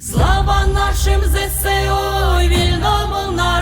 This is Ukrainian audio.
Слава нашим ЗСУ, вільному народу!